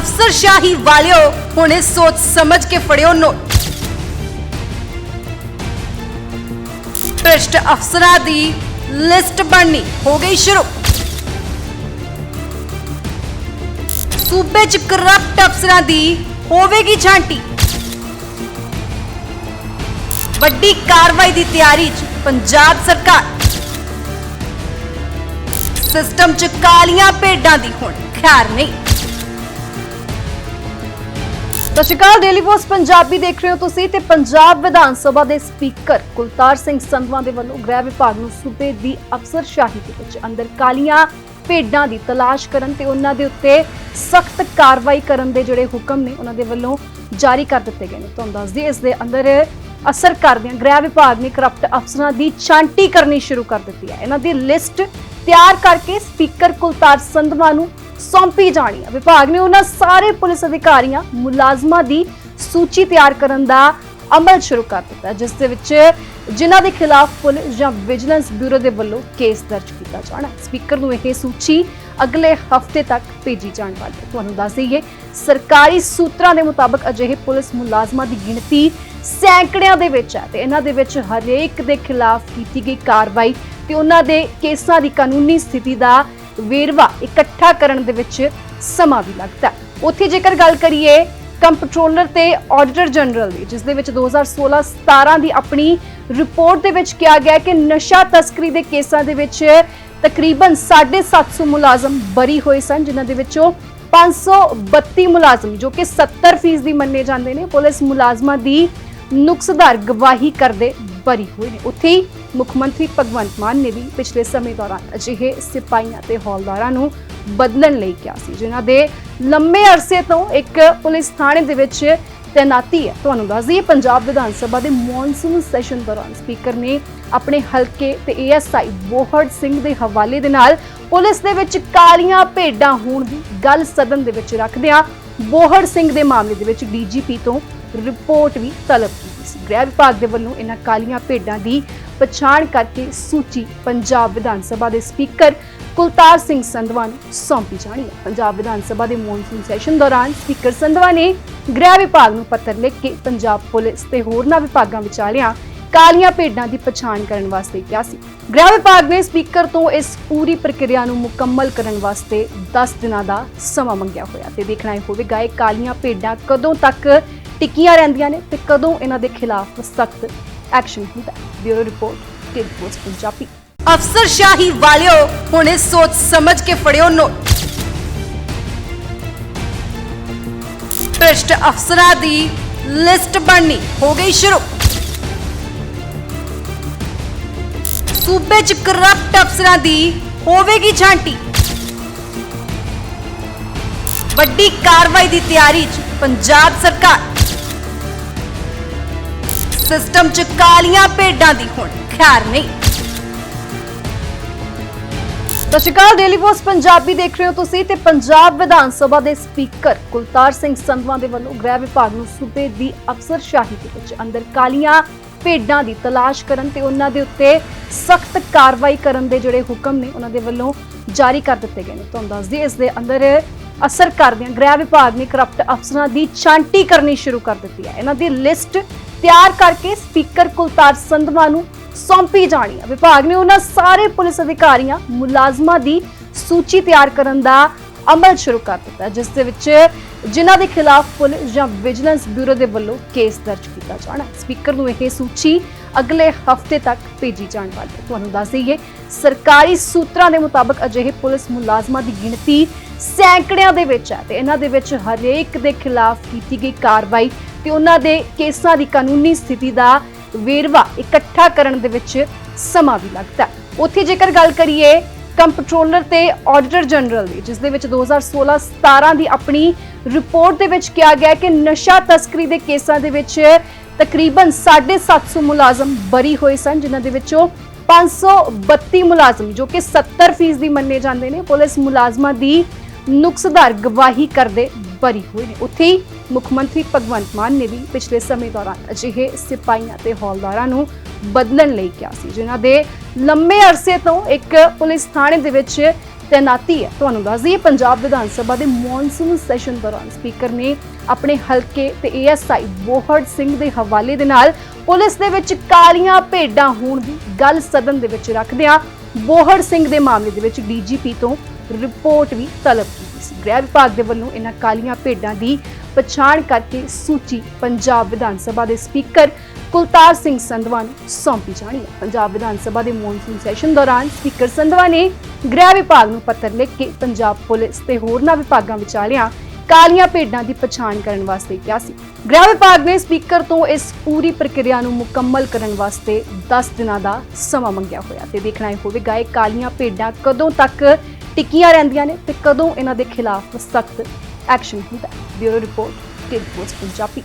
ਅਫਸਰਸ਼ਾਹੀ ਵਾਲਿਓ, ਹੁਣੇ ਸੋਚ ਸਮਝ ਕੇ ਫੜਿਓ ਨੋਟ ਭ੍ਰਿਸ਼ਟ ਅਫਸਰਾਂ ਦੀ ਲਿਸਟ ਬਣਨੀ ਹੋ ਗਈ ਸ਼ੁਰੂ। ਸੂਬੇ 'ਚ ਕਰਪਟ ਅਫਸਰਾਂ ਦੀ ਹੋਵੇਗੀ ਛਾਂਟੀ। ਵੱਡੀ ਕਾਰਵਾਈ ਦੀ ਤਿਆਰੀ 'ਚ ਪੰਜਾਬ ਸਰਕਾਰ। ਸਿਸਟਮ 'ਚ ਕਾਲੀਆਂ ਭੇਡਾਂ ਦੀ ਹੁਣ ਖੈਰ ਨਹੀਂ। ਸਤਿ ਸ਼੍ਰੀ ਅਕਾਲ ਡੇਲੀ ਪੋਸਟ ਪੰਜਾਬੀ ਦੇਖ ਰਹੇ ਹੋ ਤੁਸੀਂ ਤੇ ਪੰਜਾਬ ਵਿਧਾਨ ਸਭਾ ਦੇ ਸਪੀਕਰ ਕੁਲਤਾਰ ਸਿੰਘ ਸੰਧਵਾ ਦੇ ਵੱਲੋਂ ਗ੍ਰਹਿ ਵਿਭਾਗ ਨੂੰ ਸੂਬੇ ਦੀ ਅਫਸਰਸ਼ਾਹੀ ਦੇ ਵਿੱਚ ਅੰਦਰ ਕਾਲੀਆਂ ਭੇਡਾਂ ਦੀ ਤਲਾਸ਼ ਕਰਨ ਤੇ ਉਹਨਾਂ ਦੇ ਉੱਤੇ ਸਖਤ ਕਾਰਵਾਈ ਕਰਨ ਦੇ ਜਿਹੜੇ ਹੁਕਮ ਨੇ ਉਹਨਾਂ ਦੇ ਵੱਲੋਂ ਜਾਰੀ ਕਰ ਦਿੱਤੇ ਗਏ ਨੇ। ਤੁਹਾਨੂੰ ਦੱਸ ਦਈਏ, ਇਸ ਦੇ ਅੰਦਰ ਅਸਰ ਕਰਦਿਆਂ ਗ੍ਰਹਿ ਵਿਭਾਗ ਨੇ ਕਰਪਟ ਅਫਸਰਾਂ ਦੀ ਛਾਂਟੀ ਕਰਨੀ ਸ਼ੁਰੂ ਕਰ ਦਿੱਤੀ ਹੈ। ਇਹਨਾਂ ਦੀ ਲਿਸਟ ਤਿਆਰ ਕਰਕੇ ਸਪੀਕਰ ਕੁਲਤਾਰ ਸੰਧਵਾ ਨੂੰ ਸੌਂਪੀ ਜਾਣੀ ਹੈ। ਵਿਭਾਗ ਨੇ ਉਹਨਾਂ ਸਾਰੇ ਪੁਲਿਸ ਅਧਿਕਾਰੀਆਂ ਮੁਲਾਜ਼ਮਾਂ ਦੀ ਸੂਚੀ ਤਿਆਰ ਕਰਨ ਦਾ ਅਮਲ ਸ਼ੁਰੂ ਕਰ ਦਿੱਤਾ ਜਿਸ ਦੇ ਵਿੱਚ ਜਿਨ੍ਹਾਂ ਦੇ ਖਿਲਾਫ ਪੁਲਿਸ ਜਾਂ ਵਿਜੀਲੈਂਸ ਬਿਊਰੋ ਦੇ ਵੱਲੋਂ ਕੇਸ ਦਰਜ ਕੀਤਾ ਜਾਣਾ ਸਪੀਕਰ ਨੂੰ ਇਹ ਸੂਚੀ ਅਗਲੇ ਹਫ਼ਤੇ ਤੱਕ ਭੇਜੀ ਜਾਣ ਵਾਲੀ ਹੈ। ਤੁਹਾਨੂੰ ਦੱਸ ਦਈਏ, ਸਰਕਾਰੀ ਸੂਤਰਾਂ ਦੇ ਮੁਤਾਬਕ ਅਜਿਹੇ ਪੁਲਿਸ ਮੁਲਾਜ਼ਮਾਂ ਦੀ ਗਿਣਤੀ ਸੈਂਕੜਿਆਂ ਦੇ ਵਿੱਚ ਹੈ ਤੇ ਇਹਨਾਂ ਦੇ ਵਿੱਚ ਹਰੇਕ ਦੇ ਖਿਲਾਫ ਕੀਤੀ ਗਈ ਕਾਰਵਾਈ ਤੇ ਉਹਨਾਂ ਦੇ ਕੇਸਾਂ ਦੀ ਕਾਨੂੰਨੀ ਸਥਿਤੀ ਦਾ ਵੇਰਵਾ ਇਕੱਠਾ ਕਰਨ ਦੇ ਵਿੱਚ ਸਮਾਂ ਵੀ ਲੱਗਦਾ ਉੱਥੇ ਜੇਕਰ ਗੱਲ ਕਰੀਏ ਕੰਪਟਰੋਲਰ ਤੇ ਆਡੀਟਰ ਜਨਰਲ ਦੀ, ਜਿਸ ਦੇ ਵਿੱਚ 2016-17 ਦੀ ਆਪਣੀ ਰਿਪੋਰਟ ਦੇ ਵਿੱਚ ਕਿਹਾ ਗਿਆ ਕਿ ਨਸ਼ਾ ਤਸਕਰੀ ਦੇ ਕੇਸਾਂ ਦੇ ਵਿੱਚ ਤਕਰੀਬਨ 750 ਮੁਲਾਜ਼ਮ ਬਰੀ ਹੋਏ ਸਨ, ਜਿਨ੍ਹਾਂ ਦੇ ਵਿੱਚੋਂ 532 ਮੁਲਾਜ਼ਮ, ਜੋ ਕਿ 70% ਦੀ ਮੰਨੇ ਜਾਂਦੇ ਨੇ, ਪੁਲਿਸ ਮੁਲਾਜ਼ਮਾਂ ਦੀ ਨੁਕਸਦਾਰ ਗਵਾਹੀ ਕਰਦੇ ਬਰੀ ਹੋਏ ਨੇ। ਉੱਥੇ ਮੁੱਖ ਮੰਤਰੀ ਭਗਵੰਤ ਮਾਨ ਨੇ ਵੀ ਪਿਛਲੇ ਸਮੇਂ ਦੌਰਾਨ ਅਜਿਹੇ ਸਿਪਾਹੀਆਂ ਤੇ ਹੌਲਦਾਰਾਂ ਨੂੰ ਬਦਲਣ ਲਈ ਕਿਹਾ ਸੀ, ਜਿਨ੍ਹਾਂ ਦੇ ਲੰਮੇ ਅਰਸੇ ਤੋਂ ਇੱਕ ਪੁਲਿਸ ਥਾਣੇ ਦੇ ਵਿੱਚ ਤੈਨਾਤੀ ਹੈ। ਤੁਹਾਨੂੰ ਦੱਸ ਦਈਏ, ਪੰਜਾਬ ਵਿਧਾਨ ਸਭਾ ਦੇ ਮੌਨਸੂਨ ਸੈਸ਼ਨ ਦੌਰਾਨ ਸਪੀਕਰ ਨੇ ਆਪਣੇ ਹਲਕੇ ਤੇ ਏਐਸਆਈ ਬੋਹੜ ਸਿੰਘ ਦੇ ਹਵਾਲੇ ਦੇ ਨਾਲ ਪੁਲਿਸ ਦੇ ਵਿੱਚ ਕਾਲੀਆਂ ਭੇਡਾਂ ਹੋਣ ਦੀ ਗੱਲ ਸਦਨ ਦੇ ਵਿੱਚ ਰੱਖਦਿਆਂ ਬੋਹੜ ਸਿੰਘ ਦੇ ਮਾਮਲੇ ਦੇ ਵਿੱਚ ਡੀਜੀਪੀ ਤੋਂ ਰਿਪੋਰਟ ਵੀ ਤਲਬ ਕੀਤੀ ਸੀ। ਗ੍ਰਹਿ ਵਿਭਾਗ ਦੇ ਵੱਲੋਂ ਇਹਨਾਂ ਕਾਲੀਆਂ ਭੇਡਾਂ ਦੀ ਪਛਾਣ ਕਰਕੇ ਸੂਚੀ ਪੰਜਾਬ ਵਿਧਾਨ ਸਭਾ ਦੇ ਸਪੀਕਰ ਕੁਲਤਾਰ ਸਿੰਘ ਸੰਧਵਾ ਨੂੰ ਸੌਂਪੀ ਜਾਣੀ ਹੈ। ਪੰਜਾਬ ਵਿਧਾਨ ਸਭਾ ਦੇ ਮੌਨਸੂਨ ਸੈਸ਼ਨ ਦੌਰਾਨ ਸਪੀਕਰ ਸੰਧਵਾ ਨੇ ਗ੍ਰਹਿ ਵਿਭਾਗ ਨੂੰ ਪੱਤਰ ਲਿਖ ਕੇ ਪੰਜਾਬ ਪੁਲਿਸ ਤੇ ਹੋਰਨਾਂ ਵਿਭਾਗਾਂ ਵਿਚਾਲਿਆਂ ਕਾਲੀਆਂ ਭੇਡਾਂ ਦੀ ਪਛਾਣ ਕਰਨ ਵਾਸਤੇ ਕਿਹਾ ਸੀ। ਗ੍ਰਹਿ ਵਿਭਾਗ ਨੇ ਸਪੀਕਰ ਤੋਂ ਇਸ ਪੂਰੀ ਪ੍ਰਕਿਰਿਆ ਨੂੰ ਮੁਕੰਮਲ ਕਰਨ ਵਾਸਤੇ 10 ਦਿਨਾਂ ਦਾ ਸਮਾਂ ਮੰਗਿਆ ਹੋਇਆ ਤੇ ਦੇਖਣਾ ਇਹ ਹੋਵੇਗਾ ਇਹ ਕਾਲੀਆਂ ਭੇਡਾਂ ਕਦੋਂ ਤੱਕ ਟਿਕੀਆਂ ਰਹਿੰਦੀਆਂ ਨੇ ਤੇ ਕਦੋਂ ਇਹਨਾਂ ਦੇ ਖਿਲਾਫ ਸਖਤ ਐਕਸ਼ਨ ਹੁੰਦਾ bureau report daily post Punjabi ਅਫਸਰਸ਼ਾਹੀ ਵਾਲਿਓ ਹੁਣੇ ਸੋਚ ਸਮਝ ਕੇ ਫੜਿਓ ਨੋਟ ਭ੍ਰਿਸ਼ਟ ਅਫਸਰਾਂ ਦੀ ਲਿਸਟ ਬਣਨੀ ਹੋ ਗਈ ਸ਼ੁਰੂ ਸੂਬੇ 'ਚ ਕਰਪਟ ਅਫਸਰਾਂ ਦੀ ਹੋਵੇਗੀ ਛਾਂਟੀ ਵੱਡੀ ਕਾਰਵਾਈ ਦੀ ਤਿਆਰੀ 'ਚ ਪੰਜਾਬ ਸਰਕਾਰ ਸਿਸਟਮ 'ਚ ਕਾਲੀਆਂ ਭੇਡਾਂ ਦੀ ਹੁਣ ਖੈਰ ਨਹੀਂ। ਸਤਿ ਸ਼੍ਰੀ ਅਕਾਲ ਡੇਲੀ ਪੋਸਟ ਪੰਜਾਬੀ ਦੇਖ ਰਹੇ ਹੋ ਤੁਸੀਂ ਤੇ ਪੰਜਾਬ ਵਿਧਾਨ ਸਭਾ ਦੇ ਸਪੀਕਰ ਕੁਲਤਾਰ ਸਿੰਘ ਸੰਧਵਾ ਦੇ ਵੱਲੋਂ ਗ੍ਰਹਿ ਵਿਭਾਗ ਨੂੰ ਸੂਬੇ ਦੀ ਅਫਸਰਸ਼ਾਹੀ ਦੇ ਵਿੱਚ ਅੰਦਰ ਕਾਲੀਆਂ ਭੇਡਾਂ ਦੀ ਤਲਾਸ਼ ਕਰਨ ਤੇ ਉਹਨਾਂ ਦੇ ਉੱਤੇ ਸਖਤ ਕਾਰਵਾਈ ਕਰਨ ਦੇ ਜਿਹੜੇ ਹੁਕਮ ਨੇ, ਉਹਨਾਂ ਦੇ ਵੱਲੋਂ ਜਾਰੀ ਕਰ ਦਿੱਤੇ ਗਏ ਨੇ। ਤੁਹਾਨੂੰ ਦੱਸ ਦਈਏ, ਇਸ ਦੇ ਅੰਦਰ ਅਸਰ ਕਰਦਿਆਂ। ਗ੍ਰਹਿ ਵਿਭਾਗ ਨੇ ਕਰਪਟ ਅਫਸਰਾਂ ਦੀ ਛਾਂਟੀ ਕਰਨੀ ਸ਼ੁਰੂ ਕਰ ਦਿੱਤੀ ਹੈ। ਇਹਨਾਂ ਦੀ ਲਿਸਟ ਤਿਆਰ ਕਰਕੇ ਸਪੀਕਰ ਕੁਲਤਾਰ ਸੰਧਵਾ ਨੂੰ ਸੌਂਪੀ ਜਾਣੀ ਹੈ। ਵਿਭਾਗ ਨੇ ਉਹਨਾਂ ਸਾਰੇ ਪੁਲਿਸ ਅਧਿਕਾਰੀਆਂ, ਮੁਲਾਜ਼ਮਾਂ ਦੀ ਸੂਚੀ ਤਿਆਰ ਕਰਨ ਦਾ ਅਮਲ ਸ਼ੁਰੂ ਕਰ ਦਿੱਤਾ ਜਿਸ ਦੇ ਵਿੱਚ ਜਿਨ੍ਹਾਂ ਦੇ ਖਿਲਾਫ ਪੁਲਿਸ ਜਾਂ ਵਿਜੀਲੈਂਸ ਬਿਊਰੋ ਦੇ ਵੱਲੋਂ ਕੇਸ ਦਰਜ ਕੀਤਾ ਜਾਣਾ ਸਪੀਕਰ ਨੂੰ ਇਹ ਸੂਚੀ ਅਗਲੇ ਹਫ਼ਤੇ ਤੱਕ ਭੇਜੀ ਜਾਣ ਵਾਲੀ ਹੈ। ਤੁਹਾਨੂੰ ਦੱਸ ਦਈਏ, ਸਰਕਾਰੀ ਸੂਤਰਾਂ ਦੇ ਮੁਤਾਬਕ ਅਜਿਹੇ ਪੁਲਿਸ ਮੁਲਾਜ਼ਮਾਂ ਦੀ ਗਿਣਤੀ ਸੈਂਕੜਿਆਂ ਦੇ ਵਿੱਚ ਹੈ ਤੇ ਇਹਨਾਂ ਦੇ ਵਿੱਚ ਹਰੇਕ ਦੇ ਖਿਲਾਫ ਕੀਤੀ ਗਈ ਕਾਰਵਾਈ ਤੇ ਉਹਨਾਂ ਦੇ ਕੇਸਾਂ ਦੀ ਕਾਨੂੰਨੀ ਸਥਿਤੀ ਦਾ ਵੇਰਵਾ ਇਕੱਠਾ ਕਰਨ ਦੇ ਵਿੱਚ ਸਮਾਂ ਵੀ ਲੱਗਦਾ ਉੱਥੇ ਜੇਕਰ ਗੱਲ ਕਰੀਏ ਕੰਪਟਰੋਲਰ ਤੇ ਆਡੀਟਰ ਜਨਰਲ ਦੀ, ਜਿਸ ਦੇ ਵਿੱਚ 2016-17 ਦੀ ਆਪਣੀ ਰਿਪੋਰਟ ਦੇ ਵਿੱਚ ਕਿਹਾ ਗਿਆ ਕਿ ਨਸ਼ਾ ਤਸਕਰੀ ਦੇ ਕੇਸਾਂ ਦੇ ਵਿੱਚ ਤਕਰੀਬਨ 750 ਮੁਲਾਜ਼ਮ ਬਰੀ ਹੋਏ ਸਨ, ਜਿਨ੍ਹਾਂ ਦੇ ਵਿੱਚੋਂ 532 ਮੁਲਾਜ਼ਮ, ਜੋ ਕਿ 70% ਦੀ ਮੰਨੇ ਜਾਂਦੇ ਨੇ, ਪੁਲਿਸ ਮੁਲਾਜ਼ਮਾਂ ਦੀ ਨੁਕਸਦਾਰ ਗਵਾਹੀ ਕਰਦੇ ਬਰੀ ਹੋਏ ਨੇ। ਉੱਥੇ ਹੀ ਮੁੱਖ ਮੰਤਰੀ ਭਗਵੰਤ ਮਾਨ ਨੇ ਵੀ ਪਿਛਲੇ ਸਮੇਂ ਦੌਰਾਨ ਅਜਿਹੇ ਸਿਪਾਹੀਆਂ ਤੇ ਹੌਲਦਾਰਾਂ ਨੂੰ ਬਦਲਣ ਲਈ ਕਿਹਾ ਸੀ, ਜਿਨ੍ਹਾਂ ਦੇ ਲੰਮੇ ਅਰਸੇ ਤੋਂ ਇੱਕ ਪੁਲਿਸ ਥਾਣੇ ਦੇ ਵਿੱਚ ਤੈਨਾਤੀ ਹੈ। ਤੁਹਾਨੂੰ ਦੱਸ ਦਈਏ, ਪੰਜਾਬ ਵਿਧਾਨ ਸਭਾ ਦੇ ਮੌਨਸੂਨ ਸੈਸ਼ਨ ਦੌਰਾਨ ਸਪੀਕਰ ਨੇ ਆਪਣੇ ਹਲਕੇ ਤੇ ਏਐਸਆਈ ਬੋਹੜ ਸਿੰਘ ਦੇ ਹਵਾਲੇ ਦੇ ਨਾਲ ਪੁਲਿਸ ਦੇ ਵਿੱਚ ਕਾਲੀਆਂ ਭੇਡਾਂ ਹੋਣ ਦੀ ਗੱਲ ਸਦਨ ਦੇ ਵਿੱਚ ਰੱਖਦਿਆਂ ਬੋਹੜ ਸਿੰਘ ਦੇ ਮਾਮਲੇ ਦੇ ਵਿੱਚ ਡੀਜੀਪੀ ਤੋਂ ਰਿਪੋਰਟ ਵੀ ਤਲਬ ਕੀਤੀ ਸੀ। ਗ੍ਰਹਿ ਵਿਭਾਗ ਦੇ ਵੱਲੋਂ ਇਹਨਾਂ ਕਾਲੀਆਂ ਭੇਡਾਂ ਦੀ ਪਛਾਣ ਕਰਕੇ ਸੂਚੀ ਪੰਜਾਬ ਵਿਧਾਨ ਸਭਾ ਦੇ ਸਪੀਕਰ ਕੁਲਤਾਰ ਸਿੰਘ ਸੰਧਵਾ ਨੂੰ ਸੌਂਪੀ ਜਾਣੀ ਹੈ। ਪੰਜਾਬ ਵਿਧਾਨ ਸਭਾ ਦੇ ਮੌਨਸੂਨ ਸੈਸ਼ਨ ਦੌਰਾਨ ਸਪੀਕਰ ਸੰਧਵਾ ਨੇ ਗ੍ਰਹਿ ਵਿਭਾਗ ਨੂੰ ਪੱਤਰ ਲਿਖ ਕੇ ਪੰਜਾਬ ਪੁਲਿਸ ਤੇ ਹੋਰਨਾਂ ਵਿਭਾਗਾਂ ਵਿਚਾਲਿਆਂ ਕਾਲੀਆਂ ਭੇਡਾਂ ਦੀ ਪਛਾਣ ਕਰਨ ਵਾਸਤੇ ਕਿਹਾ ਸੀ। ਗ੍ਰਹਿ ਵਿਭਾਗ ਨੇ ਸਪੀਕਰ ਤੋਂ ਇਸ ਪੂਰੀ ਪ੍ਰਕਿਰਿਆ ਨੂੰ ਮੁਕੰਮਲ ਕਰਨ ਵਾਸਤੇ 10 ਦਿਨਾਂ ਦਾ ਸਮਾਂ ਮੰਗਿਆ ਹੋਇਆ ਤੇ ਦੇਖਣਾ ਇਹ ਹੋਵੇਗਾ ਇਹ ਕਾਲੀਆਂ ਭੇਡਾਂ ਕਦੋਂ ਤੱਕ ਟਿੱਕੀਆਂ ਰਹਿੰਦੀਆਂ ਨੇ ਤੇ ਕਦੋਂ ਇਹਨਾਂ ਦੇ ਖਿਲਾਫ ਸਖਤ ਐਕਸ਼ਨ ਹੁੰਦਾ ਬਿਊਰੋ ਰਿਪੋਰਟ ਟਿਲ ਪੋਸਟ, ਪੰਜਾਬੀ।